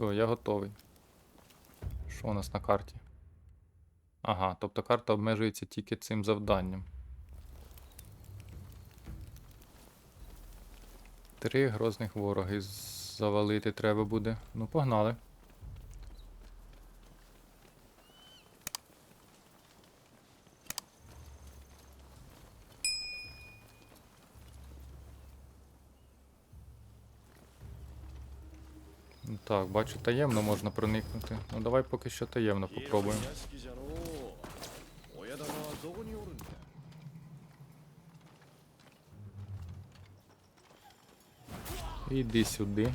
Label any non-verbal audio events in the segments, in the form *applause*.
Все, я готовий. Що у нас на карті? Ага, тобто карта обмежується тільки цим завданням. Три грозних вороги завалити треба буде. Ну, погнали. Так, бачу, таємно можна проникнути. Ну давай поки що таємно попробуємо. Іди сюди.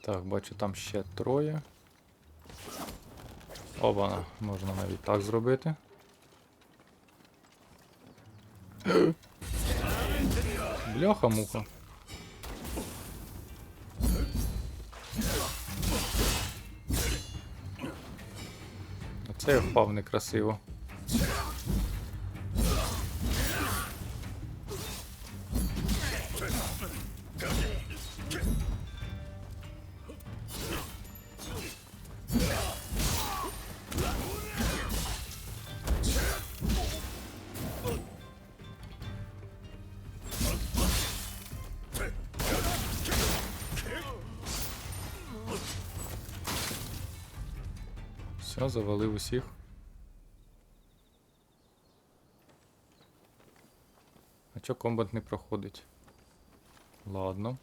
Так, бачу там ще троє. Оба, можна навіть так зробити. Бляха-муха. Оце я впав некрасиво. Все, завалив усіх. А чо комбат не проходить? Ладно.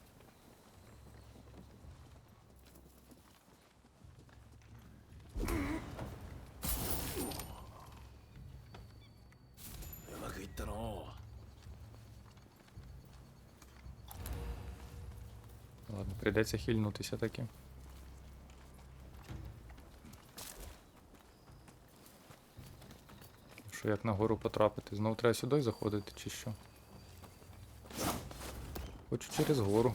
Ладно, прийдеться хильнутися таки. Що як нагору потрапити? Знову треба сюди заходити чи що? Хочу через гору.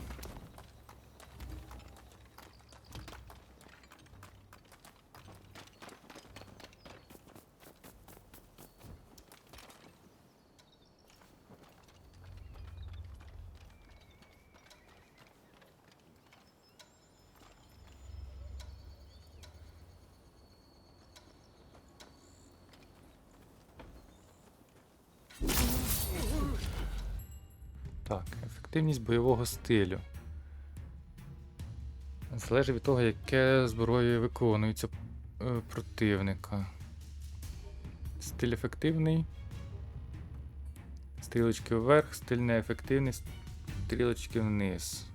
Так, ефективність бойового стилю. Залежить від того, яке зброєю виконується е, противника. Стиль ефективний. Стрілочки вверх, стиль неефективний, стрілочки вниз.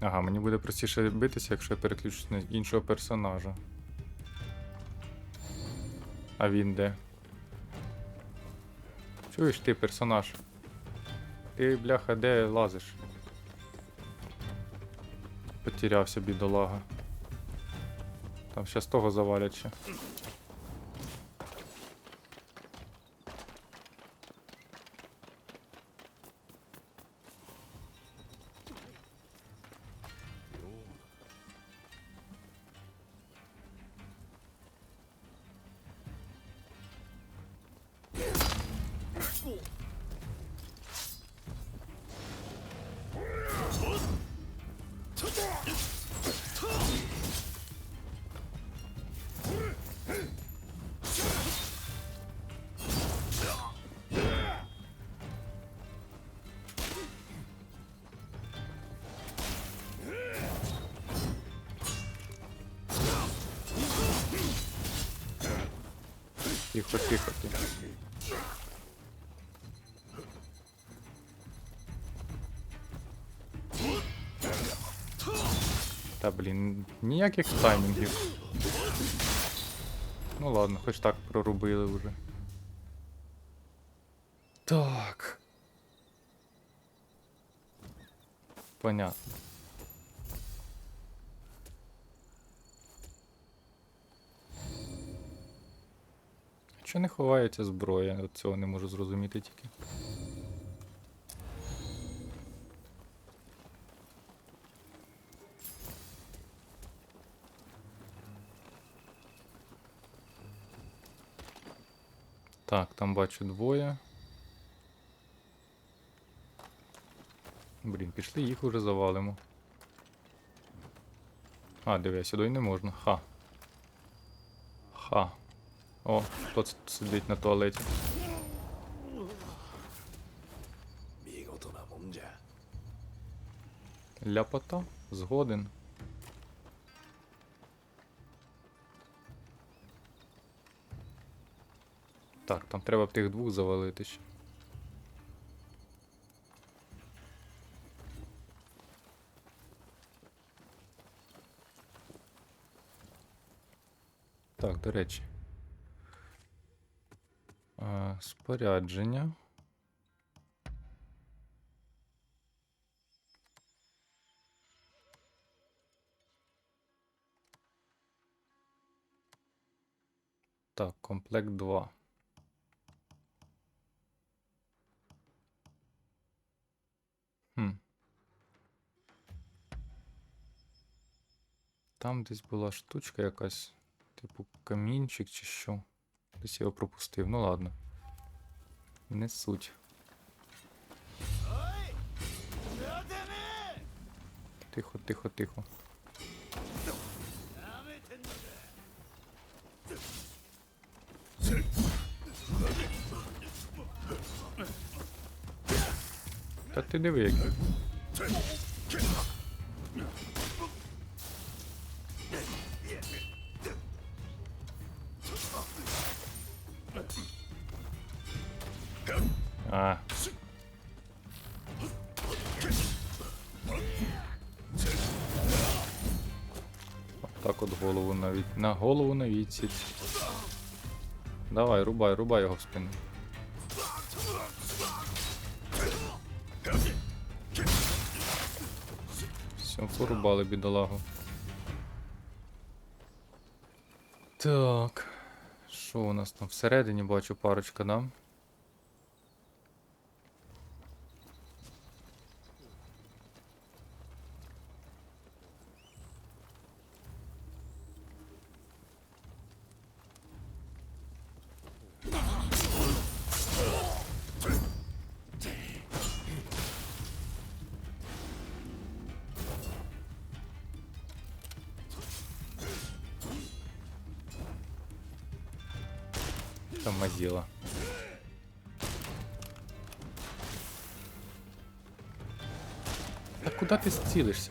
Ага, мені буде простіше битися, якщо я переключусь на іншого персонажа. А він де? Чуєш ти, персонаж? Ти, бляха, де лазиш? Потерявся бідолага. Там щас того завалять ще. Тихо, тихо, тихо. Та блін, ніяких таймінгів. Ну ладно, хоч так прорубили вже. Так. Понятно. Що не ховається зброя? От цього не можу зрозуміти тільки. Так, там бачу двоє. Блін, пішли, їх уже завалимо. А, диви, сюди не можна. Ха. Ха. О, хто тут сидить на туалеті. Ляпота? Згоден. Так, там треба б тих двох завалити ще. Так, до речі. Спорядження. Так, комплект 2. Хм. Там десь була штучка якась, типу камінчик чи що. Я його пропустив. Ну ладно. Не суть. Тихо, тихо, тихо. Та ти диви, який. 30. Давай, рубай, рубай його в спину. Все, порубали бідолагу. Так. Що у нас там всередині бачу парочка, да? Там мазила. Та куди ти цілишся?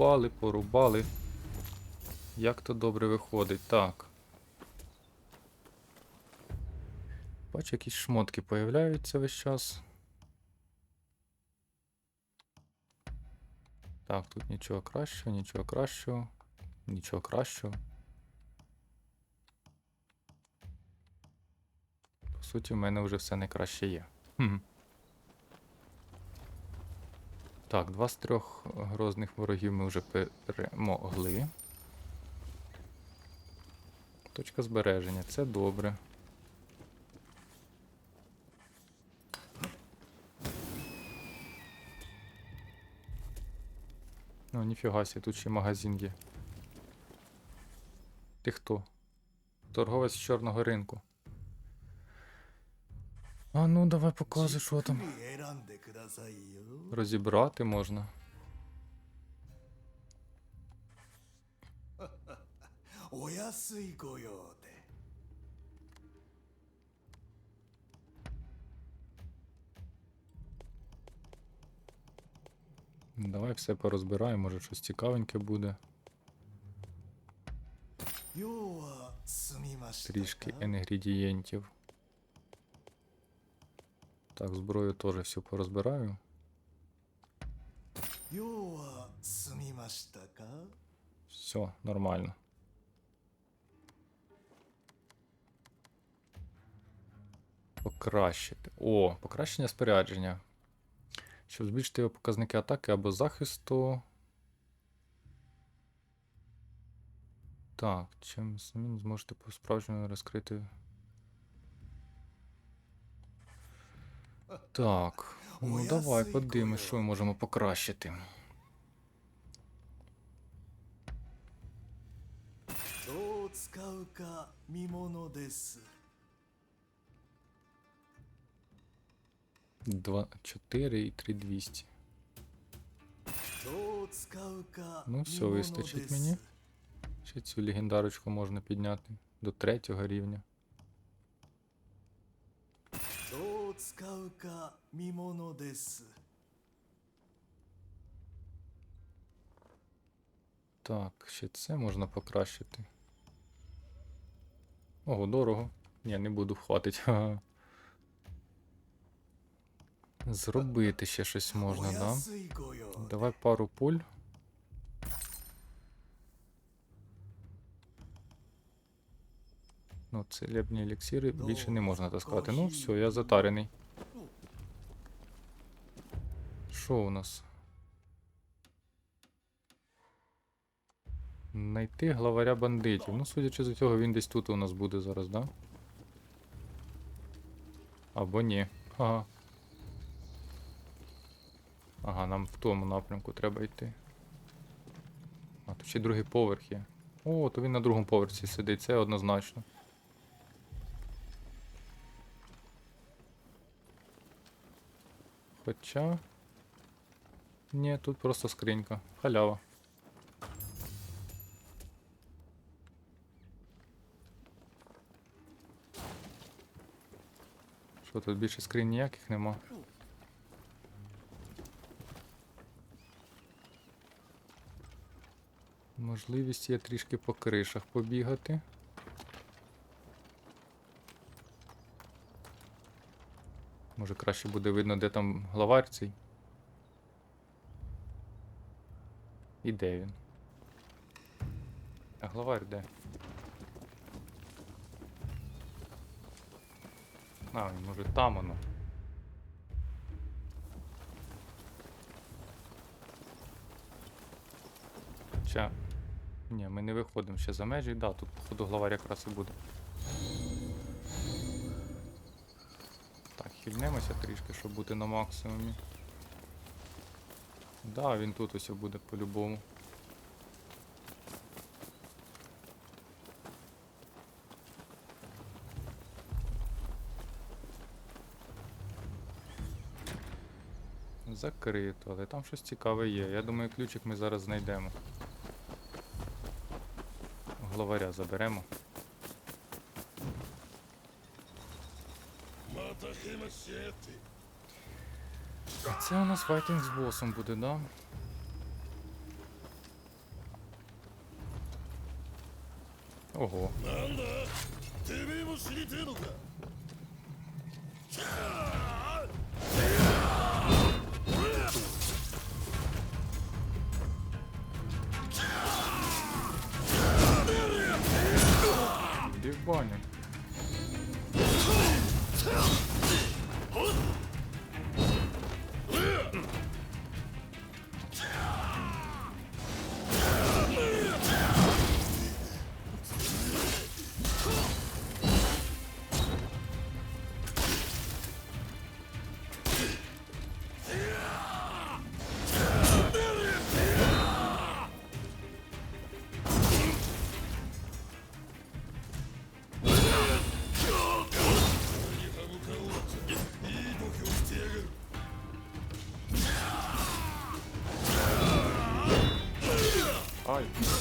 Порубали, порубали. Як то добре виходить. Так. Бачу, якісь шмотки появляються весь час. Так, тут нічого кращого, нічого кращого, нічого кращого. По суті, в мене вже все найкраще є. Хм. Так, два з трьох грозних ворогів ми вже перемогли. Точка збереження, це добре. Ну, ніфіга сі, тут ще магазин є. Ти хто? Торговець з чорного ринку. А ну давай показуй, що там. Розібрати можна. Давай все порозбираємо, може щось цікавеньке буде. Трішки інгредієнтів. Так, зброю теж всю порозбираю. Все, нормально. Покращити. О, покращення спорядження. Щоб збільшити його показники атаки або захисту. Так, чим самим зможете по справжньому розкрити. Так, ну давай подивимось, що ми можемо покращити. Два, чотири і три двісті. Ну, все, вистачить мені. Ще цю легендарочку можна підняти до третього рівня. 使うか見ものです。 Так, ще це можна покращити. Ого, дорого. Ні, не буду хватить. Ага. *laughs* Зробити ще щось お можна, да? 安いご用で Давай пару пуль. Ну, целебні еліксири більше не можна таскати. Ну, все, я затарений. Що у нас? Найти главаря бандитів. Ну, судячи з цього, він десь тут у нас буде зараз, да? Або ні. Ага. Ага, нам в тому напрямку треба йти. А, тут ще другий поверх є. О, то він на другому поверсі сидить, це однозначно. Хоча. Ні, тут просто скринька. Халява. Що тут більше скринь ніяких нема? Можливість є трішки по кришах побігати. Може краще буде видно, де там главарь цей. І де він? А главарь де? А, може там воно. Хоча. Ні, ми не виходимо ще за межі. Да, тут, походу, главарь якраз і буде. Так, хильнемося трішки, щоб бути на максимумі. Да, він тут ось буде по-любому. Закрито, але там щось цікаве є. Я думаю, ключик ми зараз знайдемо. Главаря заберемо. Матахи а Це у нас файтинг з босом буде, да? Ого. な 아,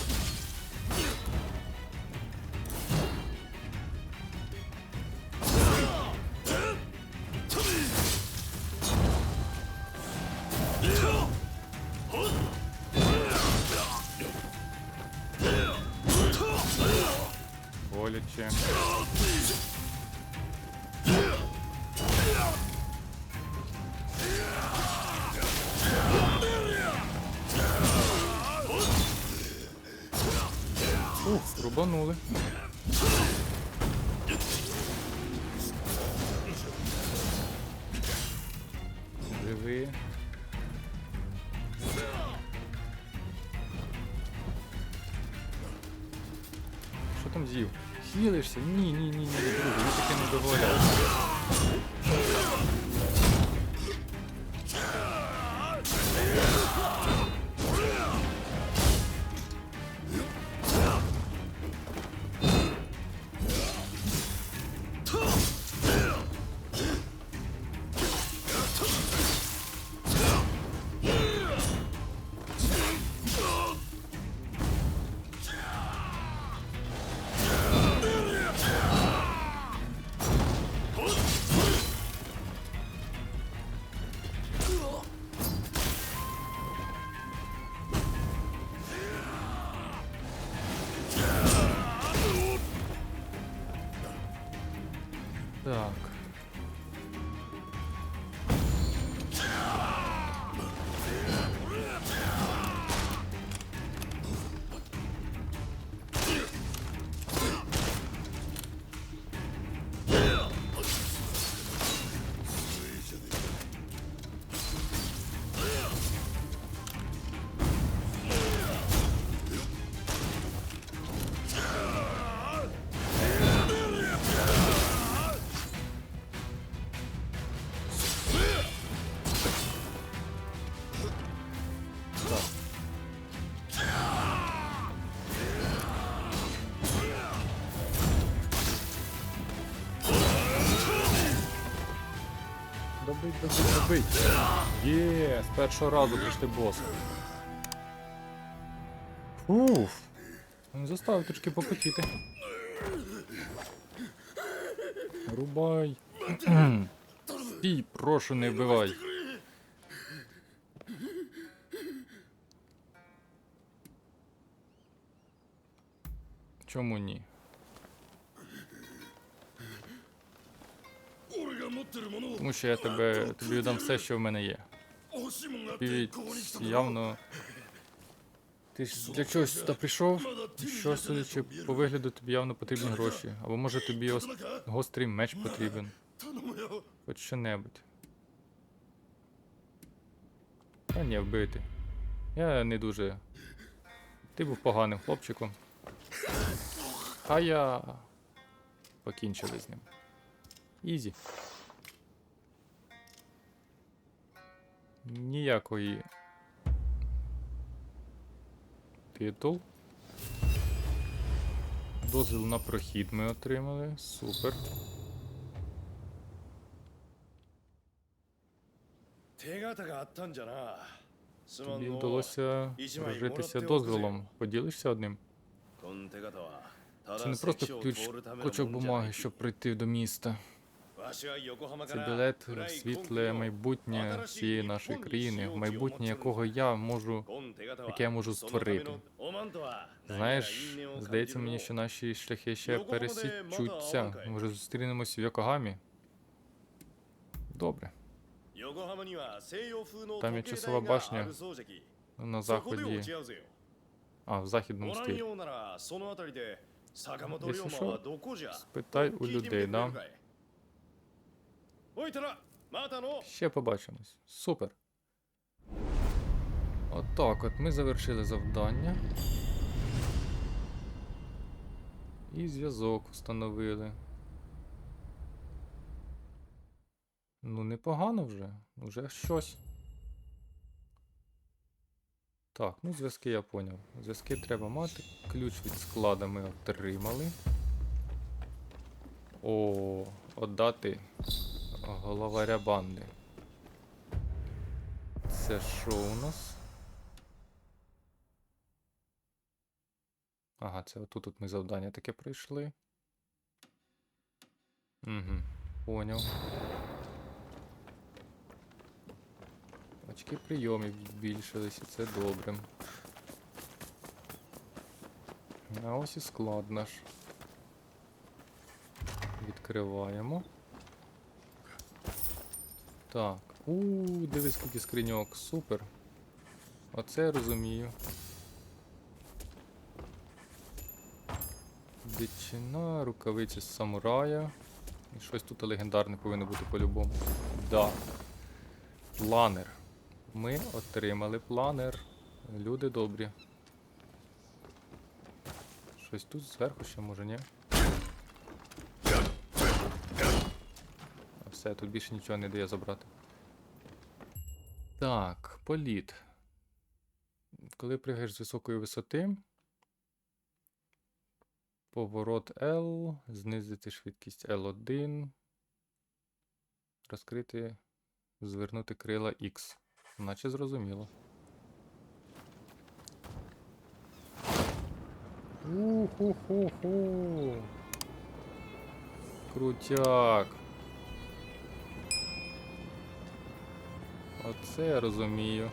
Более чем. Боляче. Ух, рубанули. Живи. разів. Хілишся? Ні, ні, ні, ні, друже, я таке не дозволяю. Добить, добить. Є, з першого разу прийшли боса. Уф. Він заставив трішки попотіти. Рубай. Стій, прошу, не вбивай. Чому ні? Тому що я тебе тобі дам все, що в мене є. Тобі явно. Ти ж для чогось сюди прийшов, що судячи по вигляду, тобі явно потрібні гроші. Або може тобі ос... гострий меч потрібен. Хоч що небудь. Та ні, вбити. Я не дуже. Ти був поганим хлопчиком. А я покінчили з ним. Ізі. ніякої. Титул. Дозвіл на прохід ми отримали. Супер. Тобі вдалося прожитися дозволом. Поділишся одним? Це не просто ключ кучок бумаги, щоб прийти до міста. Це білет в світле майбутнє всієї нашої країни, майбутнє якого я можу, яке я можу створити. Знаєш, здається мені, що наші шляхи ще пересічуться. Може, зустрінемось в Йокогамі? Добре. Там є часова башня на заході. А, в західному стилі. Якщо що, спитай у людей, да? Ще побачимось. Супер. Отак от ми завершили завдання. І зв'язок встановили. Ну, непогано вже. Вже щось. Так, ну зв'язки я поняв. Зв'язки треба мати. Ключ від склада ми отримали. О, отдати Головаря банди. Це що у нас? Ага, це отут от ми завдання таке пройшли. Угу, поняв. Очки прийомів збільшилися, це добре. А ось і склад наш. Відкриваємо. Так. У, дивись, скільки скриньок. Супер. Оце я розумію. Дичина, рукавиці з самурая. І щось тут легендарне повинно бути по-любому. Да. Планер. Ми отримали планер. Люди добрі. Щось тут зверху ще може, ні? Все, тут більше нічого не дає забрати. Так, політ. Коли пригаєш з високої висоти, поворот L, знизити швидкість L1, розкрити, звернути крила X. Наче зрозуміло. Уху-ху-ху. Крутяк. Оце я розумію.